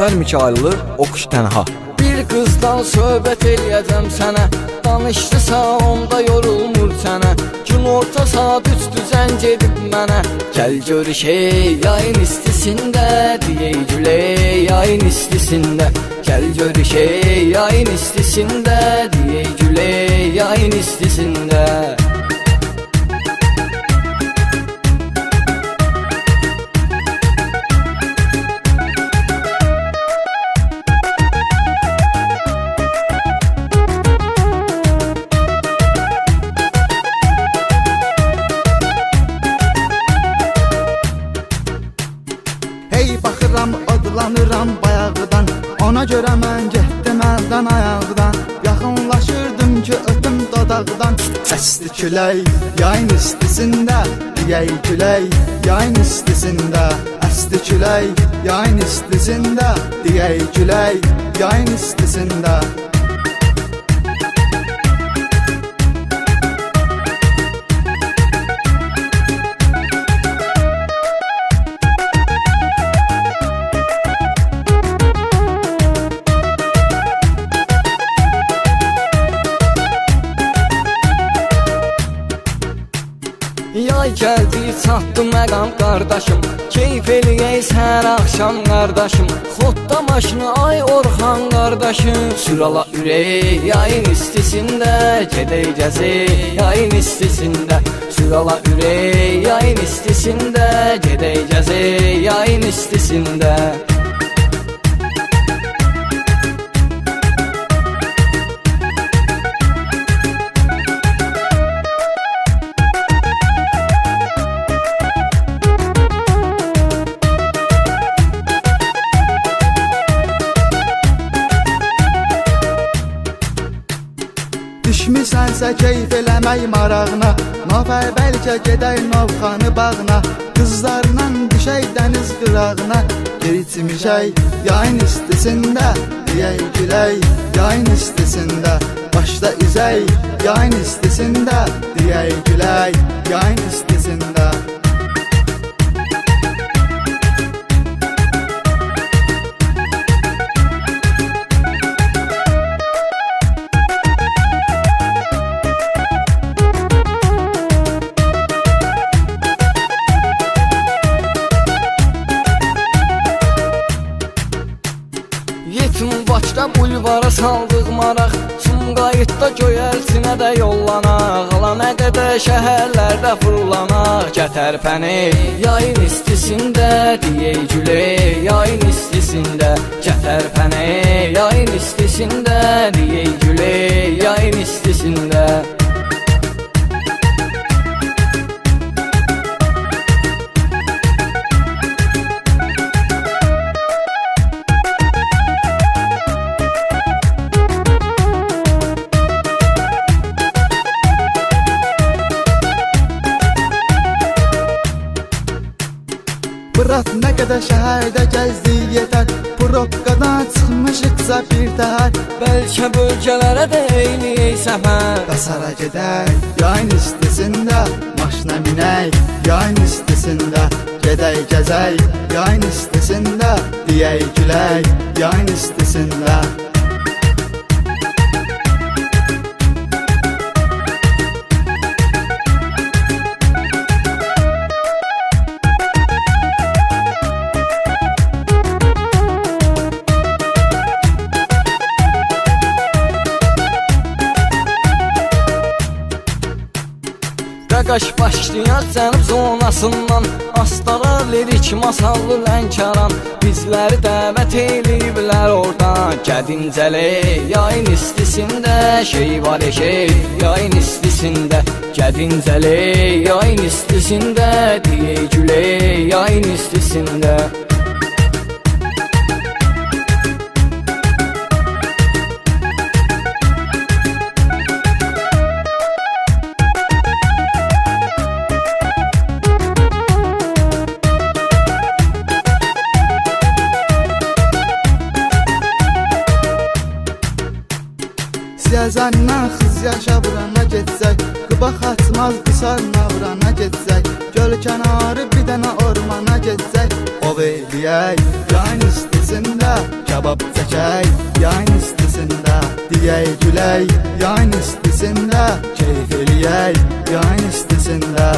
Cəfər Mikaillı Oxuş tənha. Bir qızdan söhbət eləyəcəm sənə Danışdısa onda yorulmur sənə Gün orta saat üstü zəng edib mənə Gəl görüşək yayın istisində Deyək gülək yayın istisində Gəl görüşək yayın istisində Deyək gülək yayın istisində Ona görə mən getdim əldən ayağıdan Yaxınlaşırdım ki öpüm dodaqdan. Əsdi külək yayın istisində. Deyək külək yayın istisində. Əsdi külək yayın istisində. Deyək külək yayın istisində Yay gəldi, çatdı məqam qardaşım Keyf eləyək hər axşam qardaşım Xodda maşını ay Orxan qardaşım Sürala ürək yayın istisində Gedək gəzək yayın istisində Sürala ürək yayın istisində Gedək gəzək yayın istisində Düşmüsənsə keyf eləmək marağına Nafər bəlkə gedək Novxanı bağına Qızlarla düşək dəniz qırağına Geri çimişək yayın istisində Deyək gülək yayın istisində Başda üzək yayın istisində Deyək gülək yayın istisində Bakıda bulvara saldıq maraq Sumqayıtda göyəltinə də yollanaq Ala nə qədər şəhərlərdə fırlanaq Gətərpəni yayın istisində Deyək güley yayın istisində Gətərpəni yayın istisində Deyək güley yayın istisində Fırat nə qədər şəhərdə gəzdi yetər Probkadan çıxmışıqsa bir təhər Bəlkə bölgələrə də eyləyək səfər Qasara gedək yayın istisində Maşına minək yayın istisində Gedək gəzək yayın istisində Deyək gülək yayın istisində Qaqaş başlayan cənub zonasından. Astara lirik masallı lənkaran Bizləri dəvət eləyiblər oradan. Gədincəli yayın istisində Şey var şey yayın istisində Gədincəli yayın istisində. Deyək gülə yayın istisində Siyazandan xız yaşa burana getsək Qıba xatmaz qısarına burana getsək Göl kənarı bir dənə ormana getsək Ov eləyək yayın istisində Kabab çəkək yayın istisində Deyək gülək yayın istisində Keyf eləyək yayın istisində